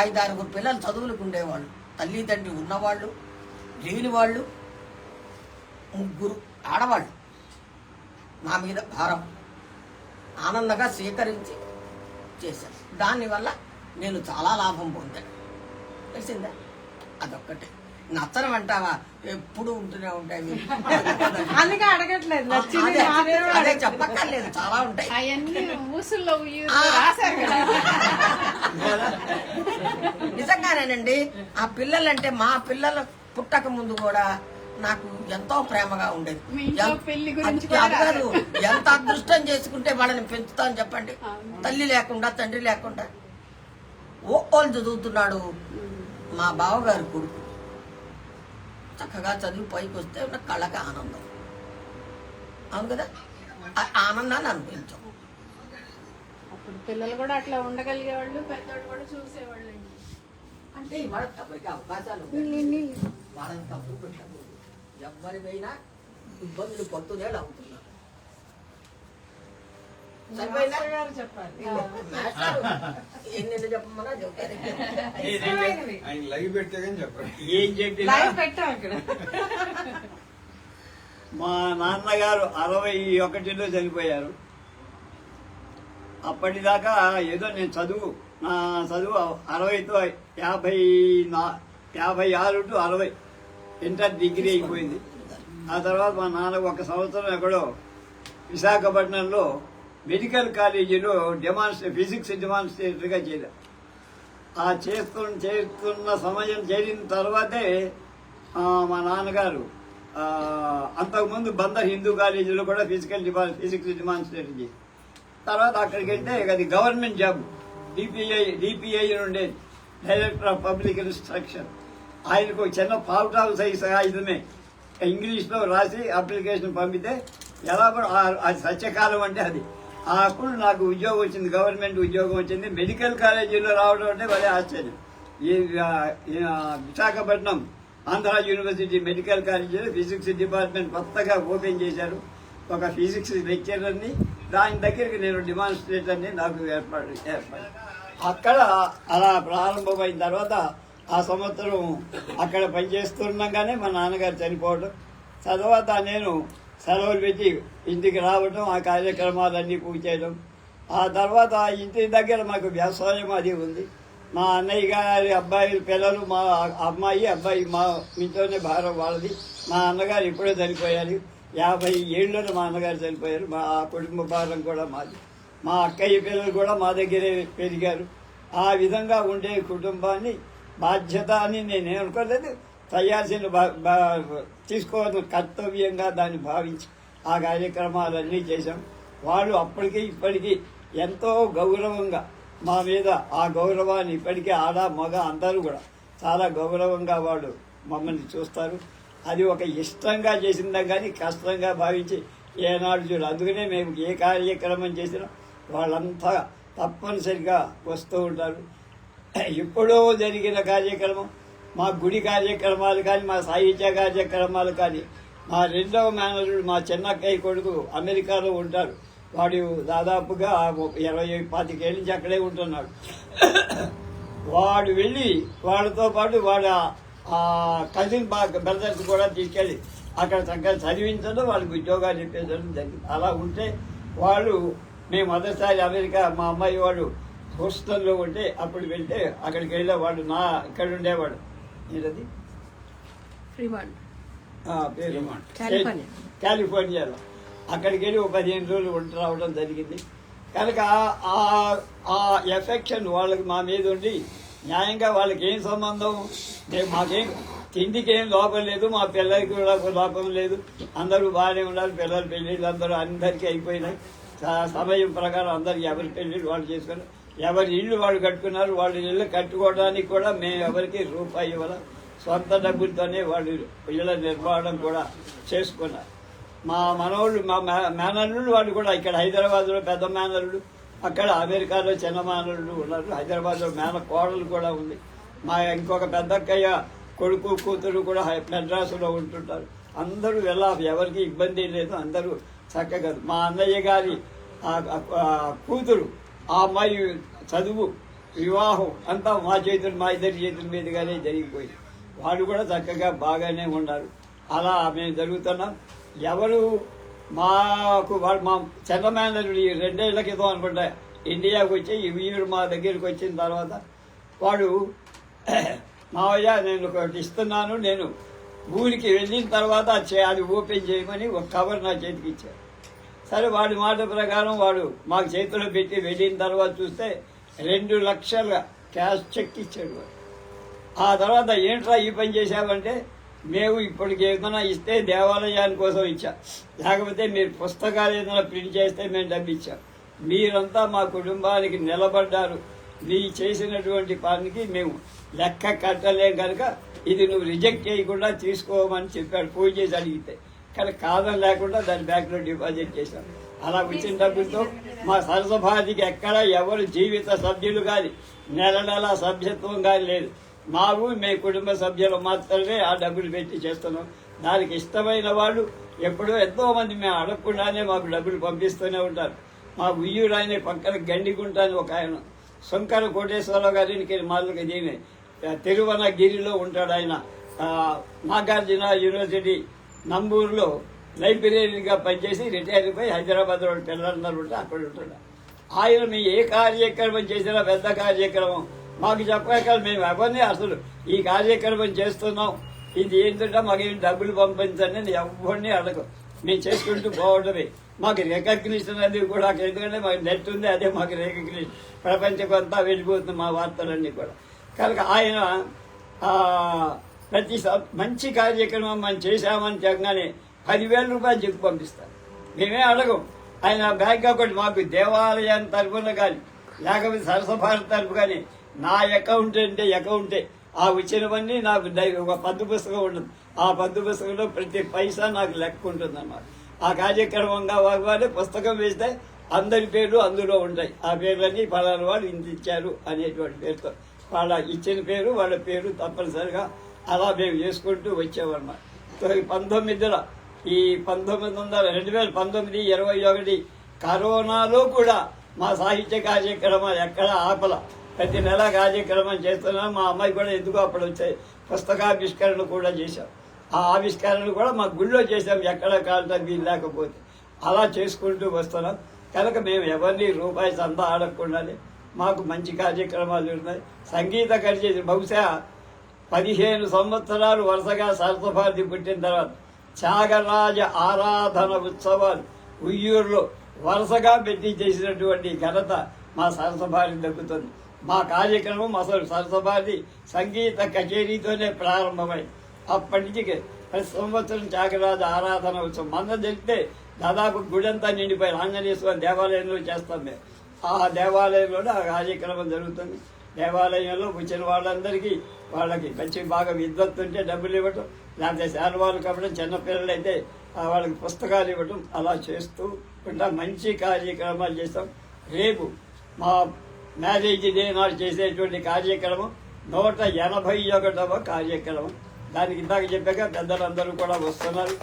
ఐదారుగురు పిల్లలు చదువులకు ఉండేవాళ్ళు. తల్లిదండ్రి ఉన్నవాళ్ళు లేని వాళ్ళు ముగ్గురు ఆడవాళ్ళు. నా మీద భారం. ఆనందంగా స్వీకరించి చేశాను దానివల్ల నేను చాలా లాభం పొందాను. తెలిసిందా? అదొక్కటే. నచ్చడం అంటావా ఎప్పుడు ఉంటూనే ఉంటాయి. అందుకే అడగట్లేదు నచ్చింది అదే, చెప్పక్కర్లేదు చాలా ఉంటాయి. అవన్నీ ఊసుల్లో నిజంగానేనండి ఆ పిల్లలంటే మా పిల్లలు పుట్టక ముందు కూడా నాకు ఎంతో ప్రేమగా ఉండేది. కాదు ఎంత అదృష్టం చేసుకుంటే వాళ్ళని పెంచుతాను చెప్పండి. తల్లి లేకుండా తండ్రి లేకుండా. ఓ వాళ్ళు చదువుతున్నాడు మా బావగారు కొడుకు. చక్కగా చదివి పైకి వస్తే ఉన్న కళ్ళకి ఆనందం. అవును కదా? ఆనందాన్ని అనుభవించాం. అప్పుడు పిల్లలు కూడా అట్లా ఉండగలిగేవాళ్ళు పెద్దవాళ్ళు కూడా చూసేవాళ్ళు. అంటే ఇవాళ తప్పకి అవకాశాలు. వాళ్ళని తప్పు పెట్టకూడదు. ఎవరివైనా ఇబ్బందులు పడుతూనే అవుతున్నారు ఆయన లైవ్ పెడితే కానీ చెప్పండి ఏం చెప్పినా? లైవ్ పెట్టాం ఇక్కడ. మా నాన్నగారు అరవై ఒకటిలో చనిపోయారు. అప్పటిదాకా ఏదో నేను చదువు నా చదువు అరవైతో యాభై నా యాభై ఆరు టు అరవై ఇంటర్ డిగ్రీ అయిపోయింది. ఆ తర్వాత మా నాన్న ఒక సంవత్సరం ఎక్కడో విశాఖపట్నంలో మెడికల్ కాలేజీలో డెమాన్స్ట్రే ఫిజిక్స్ డిమాన్స్ట్రేటర్గా చేరారు ఆ చేస్తు చేస్తున్న సమయం చేరిన తర్వాతే మా నాన్నగారు అంతకుముందు బందర్ హిందూ కాలేజీలో కూడా ఫిజికల్ డిపా ఫిజిక్స్ డిమాన్స్ట్రేటర్ చేసి తర్వాత అక్కడికి వెళ్తే అది గవర్నమెంట్ జాబ్ డిపిఐ డిపిఐ ఉండేది. Director of public instruction. ఆయనకు ఒక చిన్న పావుటాల్ సైజ్ ఆయుధమే ఇంగ్లీష్లో రాసి అప్లికేషన్ పంపితే ఎలా అది సత్యకాలం అంటే అది. ఆ అప్పుడు నాకు ఉద్యోగం వచ్చింది గవర్నమెంట్ ఉద్యోగం వచ్చింది. మెడికల్ కాలేజీలో రావడం అంటే వాళ్ళే ఆశ్చర్యం. ఈ విశాఖపట్నం ఆంధ్ర యూనివర్సిటీ మెడికల్ కాలేజీలో ఫిజిక్స్ డిపార్ట్మెంట్ కొత్తగా ఓపెన్ చేశారు. ఒక ఫిజిక్స్ లెక్చరర్ని దాని దగ్గరికి నేను డిమాన్స్ట్రేటర్ని నాకు ఏర్పాటు ఏర్పాటు అక్కడ అలా ప్రారంభమైన తర్వాత ఆ సంవత్సరం అక్కడ పనిచేస్తుండగానే మా నాన్నగారు చనిపోవడం. తర్వాత నేను సెలవులు పెట్టి ఇంటికి రావడం ఆ కార్యక్రమాలన్నీ పూర్తి చేయడం ఆ తర్వాత ఇంటి దగ్గర మాకు వ్యవసాయం అది ఉంది. మా అన్నయ్య గారి అబ్బాయి పిల్లలు మా అమ్మాయి అబ్బాయి మా ఇంట్లోనే భారం వాళ్ళది. మా అన్నగారు ఇప్పుడే చనిపోయారు. యాభై ఏళ్ళలో మా అన్నగారు చనిపోయారు. మా కుటుంబ భారం కూడా మాది. మా అక్కయ్య పిల్లలు కూడా మా దగ్గరే పెరిగారు. ఆ విధంగా ఉండే కుటుంబాన్ని బాధ్యత అని నేను అనుకోలేదు. తయాల్సిన బా- బా- తీసుకోవాల్సిన కర్తవ్యంగా దాన్ని భావించి ఆ కార్యక్రమాలన్నీ చేశాం. వాళ్ళు అప్పటికి ఇప్పటికీ ఎంతో గౌరవంగా మా మీద ఆ గౌరవాన్ని ఇప్పటికీ ఆడ మగ అందరూ కూడా చాలా గౌరవంగా వాళ్ళు మమ్మల్ని చూస్తారు. అది ఒక ఇష్టంగా చేసిందా కానీ కష్టంగా భావించి ఏనాడు చూడు అందుకనే మేము ఏ కార్యక్రమం చేసినా వాళ్ళంతా తప్పనిసరిగా వస్తూ ఉంటారు. ఎప్పుడో జరిగిన కార్యక్రమం మా గుడి కార్యక్రమాలు కానీ మా సాహిత్య కార్యక్రమాలు కానీ మా రెండవ మేనరుడు మా చిన్నక్కయ్య కొడుకు అమెరికాలో ఉంటారు. వాడు దాదాపుగా ఇరవై పాతికేళ్ళ నుంచి అక్కడే ఉంటున్నాడు. వాడు వెళ్ళి వాడితో పాటు వాడు ఆ కజిన్ బ్రదర్స్ కూడా తీసుకెళ్ళి అక్కడ చక్కగా చదివించడం వాళ్ళకి ఉద్యోగాలు ఇప్పించడం జరిగింది. అలా ఉంటే వాళ్ళు మేము మొదటిసారి అమెరికా మా అమ్మాయి వాడు హోస్టల్లో ఉంటే అప్పుడు వెళ్తే అక్కడికి వెళ్ళేవాడు నా ఇక్కడ ఉండేవాడు. కాలిఫోర్నియా. కాలిఫోర్నియాలో అక్కడికి వెళ్ళి ఒక పదిహేను రోజులు ఉండి రావడం జరిగింది. కనుక ఆ ఆ ఎఫెక్షన్ వాళ్ళకి మా మీద ఉండి న్యాయంగా వాళ్ళకి ఏం సంబంధం? మేము మాకేం తిండికి ఏం లోపం లేదు మా పిల్లలకి కూడా లోపం లేదు. అందరూ బాగానే ఉన్నారు పిల్లల పెళ్ళిళ్ళు అందరూ అందరికీ అయిపోయినాయి. సమయం ప్రకారం అందరు ఎవరి పెళ్ళిళ్ళు వాళ్ళు చేసుకున్నారు ఎవరి ఇల్లు వాళ్ళు కట్టుకున్నారు వాళ్ళ ఇల్లు కట్టుకోవడానికి కూడా మేము ఎవరికి రూపాయి ఇవ్వాల. సొంత డబ్బులతోనే వాళ్ళు ఇళ్ళ నిర్మాణం కూడా చేసుకున్నారు. మా మనవాళ్ళు మా మే- వాళ్ళు కూడా ఇక్కడ హైదరాబాద్లో పెద్ద మేనల్లుడు అక్కడ అమెరికాలో చిన్న మేనల్లుడు ఉన్నారు. హైదరాబాద్లో మేన కోడలు కూడా ఉంది. మా ఇంకొక పెద్ద అక్కయ్య కొడుకు కూతురు కూడా మెడ్రాసులో ఉంటుంటారు. అందరూ వెళ్ళా ఎవరికి ఇబ్బంది లేదు అందరూ చక్కగా మా అన్నయ్య గారి కూతురు ఆ అమ్మాయి చదువు వివాహం అంతా మా చేతులు మా ఇద్దరి చేతుల మీదుగానే జరిగిపోయింది. వాళ్ళు కూడా చక్కగా బాగానే ఉన్నారు. అలా మేము జరుగుతున్నాం ఎవరు మాకు వాళ్ళు మా చిన్న మేనల్లుడు ఈ రెండేళ్ళ క్రితం అనుకుంటా ఇండియాకి వచ్చి వీరు మా దగ్గరికి వచ్చిన తర్వాత వాడు మావయ్య నేను ఒకటి ఇస్తున్నాను నేను ఊరికి వెళ్ళిన తర్వాత అది అది ఓపెన్ చేయమని ఒక కవర్ నా చేతికి ఇచ్చాడు సరే వాడి మాట ప్రకారం వాడు మాకు చేతిలో పెట్టి వెళ్ళిన తర్వాత చూస్తే రెండు లక్షల క్యాష్ చెక్ ఇచ్చాడు వాడు. ఆ తర్వాత ఏంట్రా ఈ పని చేశామంటే మేము ఇప్పటికి ఏదైనా ఇస్తే దేవాలయాని కోసం ఇచ్చా. లేకపోతే మీరు పుస్తకాలు ఏదైనా ప్రింట్ చేస్తే మేము డబ్బు ఇచ్చాం మీరంతా మా కుటుంబానికి నిలబడ్డారు. నీ చేసినటువంటి పనికి మేము లెక్క కట్టలేం కనుక ఇది నువ్వు రిజెక్ట్ చేయకుండా తీసుకోమని చెప్పాడు. పూజ చేసి అడిగితే కానీ కాదని లేకుండా దాని బ్యాంకులో డిపాజిట్ చేశాం. అలా వచ్చిన డబ్బులతో మా సరసభాదికి ఎక్కడ ఎవరు జీవిత సభ్యులు కానీ నెల నెల సభ్యత్వం కానీ లేదు. మాకు మీ కుటుంబ సభ్యులు మాత్రమే ఆ డబ్బులు పెట్టి చేస్తున్నాం. దానికి ఇష్టమైన వాళ్ళు ఎప్పుడో ఎంతో మంది మేము అడగకుండానే మాకు డబ్బులు పంపిస్తూనే ఉంటారు. మా ఉయ్యూరు పక్కన గండిగుంటాని ఒక ఆయన శంకర కోటేశ్వరరావు గారికి మాదిరిగా దీని తిరువనగిరిలో ఉంటాడు ఆయన. నాగార్జున యూనివర్సిటీ నంబూరులో లైబ్రరీగా పనిచేసి రిటైర్ అయిపోయి హైదరాబాద్లో పిల్లలందరూ ఉంటే అక్కడ ఉంటాడు ఆయన మీ ఏ కార్యక్రమం చేసినా పెద్ద కార్యక్రమం. మాకు చెప్పాక మేము ఎవరిని అసలు ఈ కార్యక్రమం చేస్తున్నాం. ఇది ఏంటంటే మాకు ఏం డబ్బులు పంపించండి నేను ఎవరిని అడగం మేము చేసుకుంటూ పోవడమే. మాకు రికగ్నిషన్ అది కూడా ఎందుకంటే మాకు నెట్ ఉంది అదే మాకు రికగ్నిషన్ ప్రపంచం అంతా వెళ్ళిపోతుంది మా వార్తలన్నీ కూడా. కనుక ఆయన ప్రతి మంచి కార్యక్రమం మనం చేశామని చెప్పగానే పదివేల రూపాయలు చెక్ పంపిస్తారు. మేమే అడగం. ఆయన బ్యాంక్ అకౌంట్ మాకు దేవాలయం తరఫున కానీ లేకపోతే సరసభారత తరఫు కానీ నా అకౌంట్ అంటే అకౌంటే ఆ వచ్చినవన్నీ నాకు ఒక పద్దు పుస్తకం ఉంటుంది. ఆ పద్దు పుస్తకంలో ప్రతి పైసా నాకు లెక్క ఉంటుంది అన్నమాట ఆ కార్యక్రమంగా వారి పుస్తకం వేస్తే అందరి పేర్లు అందులో ఉంటాయి. ఆ పేర్లన్నీ పలానా వాళ్ళు ఇంత ఇచ్చారు అనేటువంటి పేరుతో. వాళ్ళ ఇచ్చిన పేరు వాళ్ళ పేరు తప్పనిసరిగా అలా మేము చేసుకుంటూ వచ్చామన్నమాట. సో ఈ పంతొమ్మిదిలో ఈ పంతొమ్మిది వందల రెండు వేల పంతొమ్మిది ఇరవై ఒకటి కరోనాలో కూడా మా సాహిత్య కార్యక్రమాలు ఎక్కడ ఆపల. ప్రతి నెల కార్యక్రమం చేస్తున్నాం మా అమ్మాయి కూడా ఎందుకు అప్పుడు వచ్చాయి? పుస్తకావిష్కరణ కూడా చేశాం. ఆ ఆవిష్కరణ కూడా మా గుళ్ళో చేసాం ఎక్కడ కాలటం వీలు లేకపోతే. అలా చేసుకుంటూ వస్తున్నాం. కనుక మేము ఎవరిని రూపాయి సంత ఆడకుండా మాకు మంచి కార్యక్రమాలు ఉన్నాయి. సంగీత కలిసేది బహుశా పదిహేను సంవత్సరాలు వరుసగా సరస్వభారతి పుట్టిన తర్వాత త్యాగరాజ ఆరాధన ఉత్సవాలు ఉయ్యూరులో వరుసగా పెట్టి చేసినటువంటి ఘనత మా సరస్వభారతి దక్కుతుంది. మా కార్యక్రమం అసలు సరసభారతి సంగీత కచేరీతోనే ప్రారంభమై అప్పటి నుంచి ప్రతి సంవత్సరం త్యాగరాజ ఆరాధన ఉత్సవం. మన జరిగితే దాదాపు గుడంతా నిండిపోయి ఆంజనేయ స్వామి దేవాలయంలో చేస్తాం మేము. ఆ దేవాలయంలోనే ఆ కార్యక్రమం జరుగుతుంది. దేవాలయంలో వచ్చిన వాళ్ళందరికీ వాళ్ళకి మంచి బాగా విద్వత్తు ఉంటే డబ్బులు ఇవ్వటం లేకపోతే శాలువాలు కప్పడం చిన్నపిల్లలు అయితే వాళ్ళకి పుస్తకాలు ఇవ్వటం అలా చేస్తూ ఉంటా. మంచి కార్యక్రమాలు చేస్తాం. రేపు మా మ్యారేజ్ డే నాడు చేసేటువంటి కార్యక్రమం నూట ఎనభై ఒకటవ కార్యక్రమం. దానికి ఇందాక చెప్పాక పెద్దలందరూ కూడా వస్తున్నారు.